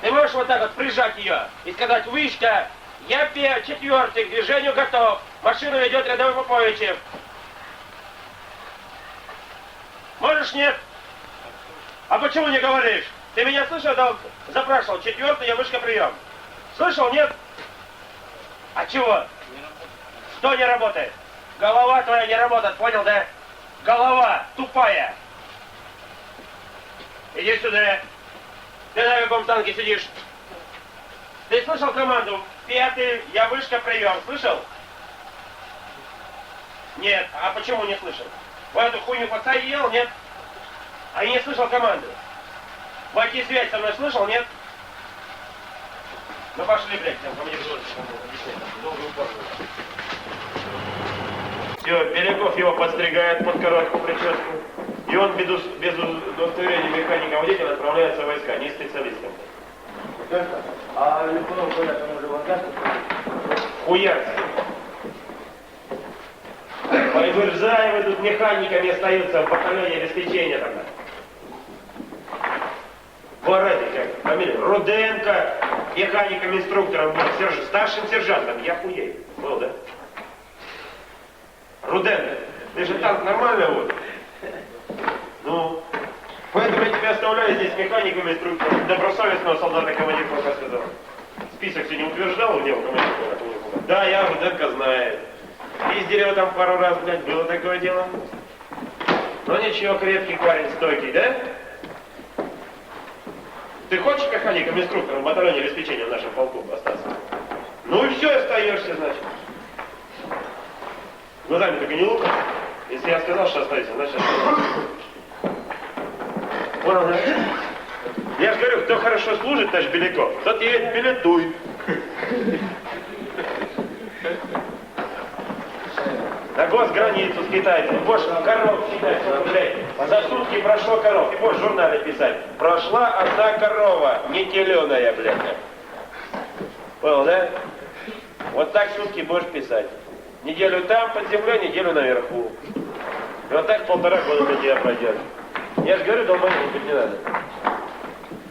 Ты можешь вот так вот прижать ее и сказать, вышка, я пе- четвертый, к движению готов. Машину ведет рядовой Поповичев. Можешь нет? А почему не говоришь? Ты меня слышал, да, запрашивал, четвертый, я вышка прием. Слышал, нет? А чего? Что не работает? Голова твоя не работает, понял, да? Голова тупая. Иди сюда. Ты на каком танке сидишь? Ты слышал команду? Пятый, я вышка, прием. Слышал? Нет. А почему не слышал? В эту хуйню подсоединил, нет? А я не слышал команду. Войти связь со мной слышал, нет? Ну пошли, блядь, там ко мне. Все, Беляков его подстригает под короткую прическу. И он без, без удостоверения механика водителя отправляется в войска, не специалистом. А Липунов, когда там уже в Хуяк. Байбырзаевы тут механиками остаются в батальоне обеспечения тогда. Ворати, как фамилия, Руденко, механиком, инструктором, был, серж- старшим сержантом, я хуею. Был, да? Руденко, ты же танк нормально вот? Ну, поэтому я тебя оставляю здесь механиком, инструктором, добросовестного солдата командир полка сказал. Список сегодня утверждал, у командира полка? Да, я Руденко знаю. Пиздили его там пару раз, блядь, было такое дело. Но ничего, крепкий парень, стойкий, да? Ты хочешь механиком, инструктором батальоне обеспечения в нашем полку остаться? Ну и все, остаешься, значит. Глазами только не лупай. Если я сказал, что остаешься, значит остаешься. Понял, да? Я же говорю, кто хорошо служит, наш Беляков, тот и билетуй. На госграницу с китайцами. Будешь коров считать, блядь. За сутки прошло коров. Ты будешь в журнале писать. Прошла одна корова, не теленая, блядь. Понял, да? Вот так сутки будешь писать. Неделю там под землей, неделю наверху. И вот так полтора года для тебя пройдет. Я же говорю, долбоеб быть не надо.